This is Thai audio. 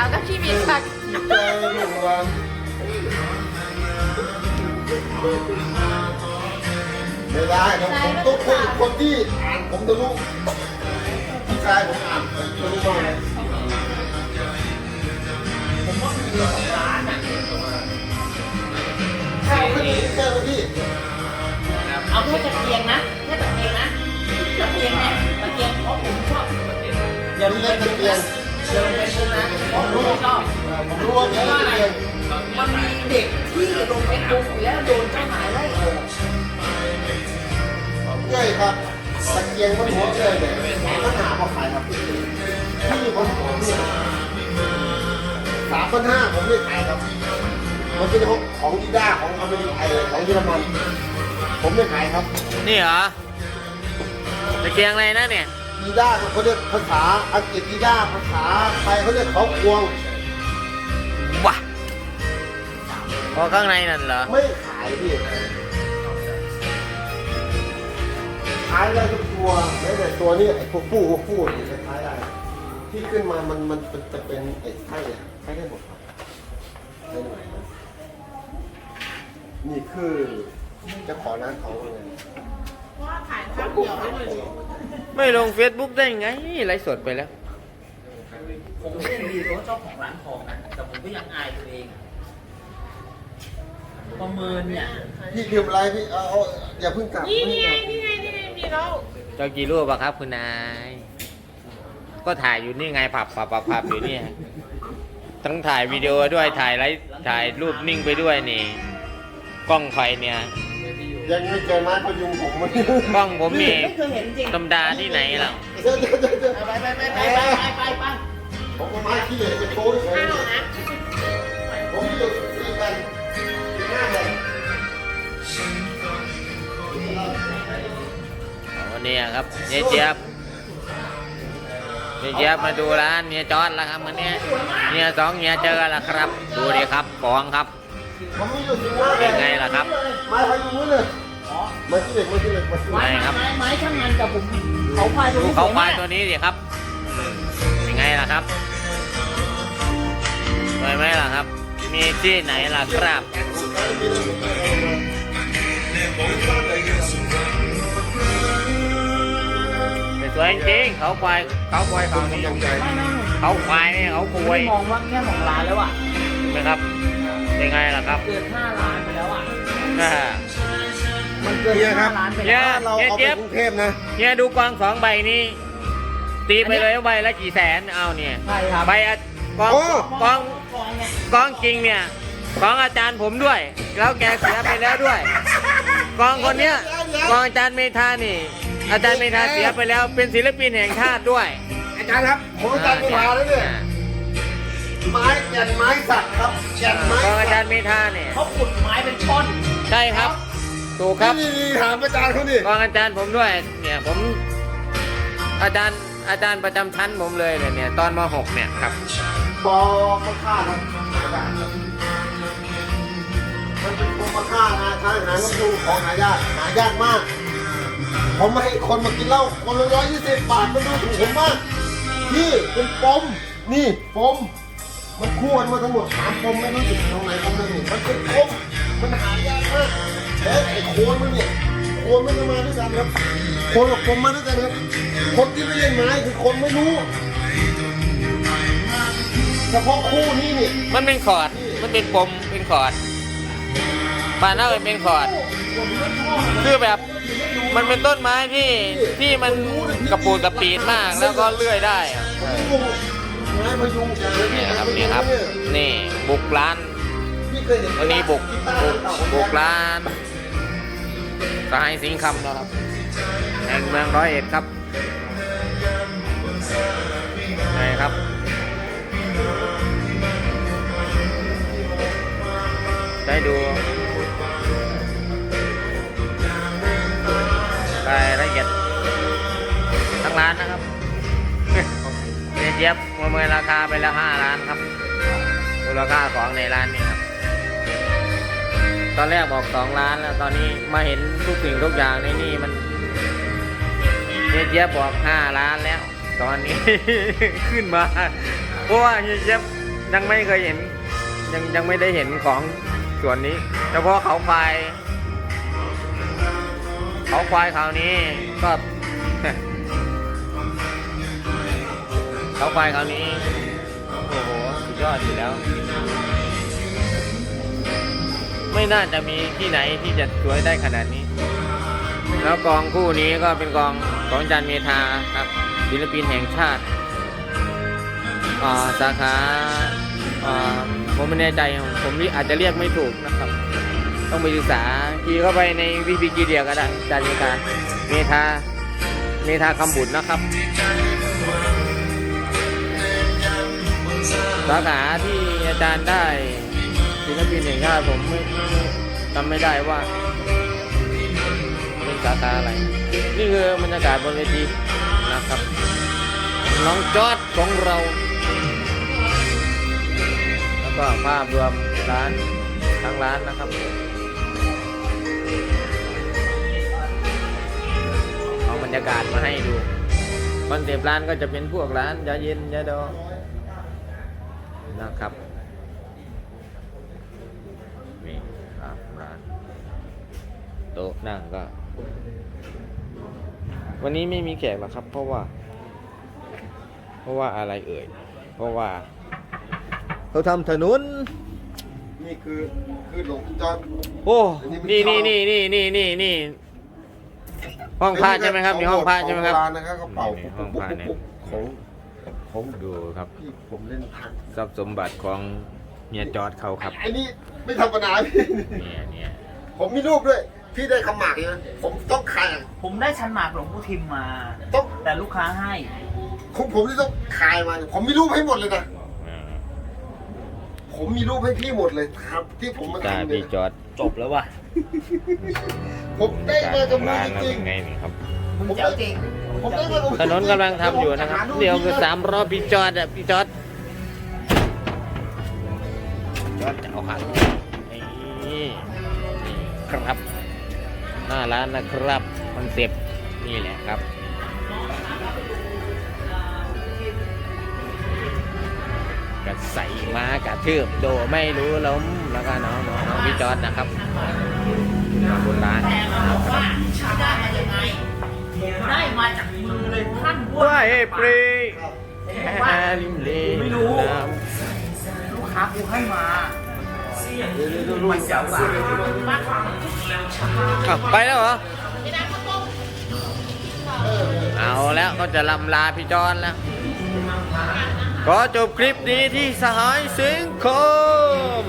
ถามกับพี่มินค่ะจิตใจหลวงไม่ได้ครับผมต้องคุยกับคนที่อ่านผมจะรู้พี่ชายผมอ่านผมจะรู้มากเลยผมว่ามีสองล้านอะข้าวไม่ดีแค่พี่เอาแค่ตะเกียงนะแค่ตะเกียงนะตะเกียงเนี่ยตะเกียงเพราะผมชอบอย่าลงไปดูนะอย่าลงไปดูนะเพราะ ผมชอบผมรู้ว่าเพพี่ราะว่าเรีอะไรยนมันมีเด็กที่ลงเฟซบุ๊กแล้วโดนเจ้านายไล่ออกเย้ยครับตะเกียงมันหัวเลยเนี่ยปัญหาพอขายครับพี่พี่ผมผมเนี่ยสามพันห้าผมไม่ขายครับมันเป็นของของดีด้าของอเมริกาของเยอรมัน ผมไม่ขายครับ นี่เหรอตะเกียงอะไรนะเนี่ยดีด้าเขาเรียกภาษาอังกฤษดีด้าภาษาไทยเขาเรียกเขาควง พอข้างในนั่นเหรอ ไม่ขายพี่ขายได้ทุกตัวแม้แต่ตัวนี้ไอ้พวกฟูพวกฟูนี่จะขายได้ ที่ขึ้นมามันมันจะเป็นไอ้ไข่ได้หมดครับใช้ได้หมดครับนี่คือเจ้าของร้านเขาเลยว่าถ่ายภาพเดียวให้เลยไม่ลงเฟซบุ๊กได้ไงไลฟ์สดไปแล้ว ผมก็ยังดีว่าเจ้าของร้านทองนะแต่ผมก็ยังอายตัวเอง ประเมินเนี่ยพี่ดื่อะไรพี่เอาออย่าเพิ่งกลับนี่ไงนี่ไงนี่ไงมีแล้วจ้ากี่รูปอะครับคุณนาย ก็ถ่ายอยู่นี่ไงผับผับผับผับอยู่นี่ยทั้งถ่ายวิดีโอด้วยถ่ายไลท์ถ่ายรูปนิ่งไปด้วยนี่ กล้องใครเนี่ย ยังไม่เจอไม้พยุงผมมันกล้องผมมีไม่เคยเหนจริงธรรมดาที่ไหนหรอกเดี๋ยวเดี๋ยวเดี๋ยวเดี๋ยวไปไปไปไปไปไปไปผมเอาไม้ขี้เหร่ไปโค้งเลย ข้าวนะ ครับเฮียเจี๊ยบเฮียเจี๊ยบมาดูร้านเฮียจอดแล้วครับวันนี้เฮียสองเฮียเจอแล้วครับ ดูดิครับกองครับเป็นไงล่ะครับไม้พยุงมือเลยม้ขี้เหล็กไม้ขี้เหล็กไม้ขี้เหไม้ล็กครับไม้ไม้ช่างงานกับผมเขาควายตัวนี้เขาควายตัวนี้ดิครับเป็นไงล่ะครับสวยไหมล่ะครับ มีที่ไหนล่ะครับ สวยจริงเขาควายเขาควายเขานี่ยังใจไม่ไม่เขาควายนี่เขาผคมวยมองว่าแค่ของร้านแล้วอะไหมครับเป็นไงล่ะครับเกินห้าล้านไปแล้วอะอ่ามันเกินห้าล้านไปเยแล้วอะเราเอาไปกรุงเทพนะเนี่ยดูกองสองใบนี้ ตีไปเลยว่าใบละกี่แสนเอาเนี่ยใช่ครับใบอะกองโอ้กองกองเนี่ยกองจริงเนี่ยกองอาจารย์ผมด้วย แล้วแกเสียไปแล้วด้วยกองคนเนี้ยกองอาจารย์เมธานี่ อาจารย์เมธาเสียไปแล้วเป็นศิลปินแห่งชาติด้วย อาจารย์ครับผมอาจารย์ไม่พาแล้วเนี่ยไม้แก่นไม้สักครับแก่นไม้กองสัอากจารย์เมธาเนี่ยเขาขุดไม้เป็นท่อนใช่ครับถูกครับนี่นี่ถามอาจารย์เขาดิกองอาจารย์ผมด้วย เนี่ยผม อาจารย์อาจารย์ประจำชั้นผมเลยเนี่ยเนี่ยตอนม .6 เนี่ยครับบอมาฆ่าครับอาจารย์ครับมันเป็นตัวมาฆ่านะทางหาน้ำดูของหายากหายากมาก ผมไม่ให้คนมากินเหล้าคนละร้อยยี่สิบบาทมันดูถูกผมมากนี่เป็นปมนี่ปมมันคู่กันมาทั้งหมดสามปมไม่รู้สึกตรงไหนปมหนึงนี่มันเป็นปมมันหายากมากแล้วไอ้โคนมันเนี่ยโคนมันจะมาด้วยกันครับโคนกับปมมาด้วยกันครับคนที่ไม่เล่นไม้คือคนไม่รู้เฉพาะคู่นี้นี่มันเป็นคอร์ดมันเป็นปมเป็นคอร์ดปานหน้าเป็นคอร์ด คือแบบมันเป็นต้นไม้ที่ที่มันกระปูดกระปีดมากแล้วก็เลื่อยได้อะเออไม้พยุงนี่ครับนี่ครับ นี่บุกร้านพี่เคยเห็นวันนี้บุกบุกบุกร้านสหายสิงห์คำนะครับแห่งเมืองร้อยเอ็ดครับไงครับได้ดู ทั้งร้านนะครับเนี่ยเจี๊ยบประเมินราคาไปแล้วห้าล้านครับมูลค่าของในร้านนี่ครับตอนแรกบอกสองล้านแล้วตอนนี้มาเห็นทุกสิ่งทุกอย่างในนี่มันเฮียเจี๊ยบบอกห้าล้านแล้ว ตอนนี้ ขึ้นมา เพราะว่าเฮียเจี๊ยบยังไม่เคยเห็น ยังยังไม่ได้เห็นของส่วนนี้เฉพาะเขาควายเขาควายคราวนี้ก็ เขาควายคราวนี้ โอ้โห สุดยอดอยู่แล้ว ไม่น่าจะมีที่ไหนที่จะสวยได้ขนาดนี้ แล้วกองคู่นี้ก็เป็นกองของจารย์เมธาครับศิลปินแห่งชาติสาขาผมไม่แน่ใจ ผมอาจจะเรียกไม่ถูกนะครับ ต้องไปศึกษาคีเข้าไปในวิกิพีเดียก็ได้จารย์เมธาเมธาเมธาคำบุตรนะครับ สาขาที่อาจารย์ได้ศิลปินแห่งชาติผมไม่ไม่จำไม่ได้ว่าเป็นสาขาอะไร นี่คือบรรยากาศบนเวทีนะครับ น้องจอดของเรา แล้วก็ภาพรวมร้านทั้งร้านนะครับเอาบรรยากาศมาให้ดูคอนเซปต์ร้านก็จะเป็นพวกร้านยาเย็นยาดอง นะครับนี่ครับร้านโต๊ะนั่งก็ วันนี้ไม่มีแขกหรอกครับ เพราะว่า เพราะว่าอะไรเอ่ย เพราะว่าเขาทำถนน นี่คือคือหลวงจอด โอ้นี่นี่นี่นี่นี่นี่นี่ห้องพระใช่ไหมครับนี่ห้องพระใช่ไหมครับ ของโบราณนะครับกระเป๋านี่ห้องพระเนี่ยของ ของดูครับ พี่ผมเล่นพักทรัพย์สมบัติของเมียจอร์ดเขาครับไอ้นี่ไม่ธรรมดาพี่เนี่ยเนี่ยผมมีรูปด้วย พี่ได้คำหมากเลยนะผมต้องขายผมได้ชั้นหมากหลวงปู่ทิมมา ต้องแต่ลูกค้าให้ผมผมที่ต้องขายมาผมมีรูปให้หมดเลยนะอ่าผมมีรูปให้พี่หมดเลยครับ ที่ผมมาตาทำเนี่พี่ยจอร์ดจบแล้วว่ะผมได้การมาขกัอบงมือร้านจมันริเป็งนไงนี่ครับ มึงเจ๋วจริงๆผมได้มากับมือถนนกำลังทำอยู่นะครับ เดี๋ยวคือสามรอบพี่จอร์ดอะพี่จอร์ดจอร์ดจะเอาหันนี่นี่ครับหน้าร้านนะครับคอนเซปต์นี่แหละครับกระใส่มากระทืบโดไม่รู้ล้มแล้วก็น้องน้องน้องพี่จอร์ดนะครับมาบนร้านแต่นะเราบอกครัว่าบ เลยท่านด้วว่ายเอปรีบอกว่าลิมเลไม่รู้น้ลูกค้ากูให้มามันเจ๋วกว่ามากกว่าำอะไปแล้วเหรอเอาแล้วก็จะลำลาพี่จอนแล้วขอจบคลิปนี้ที่สหายสิงคง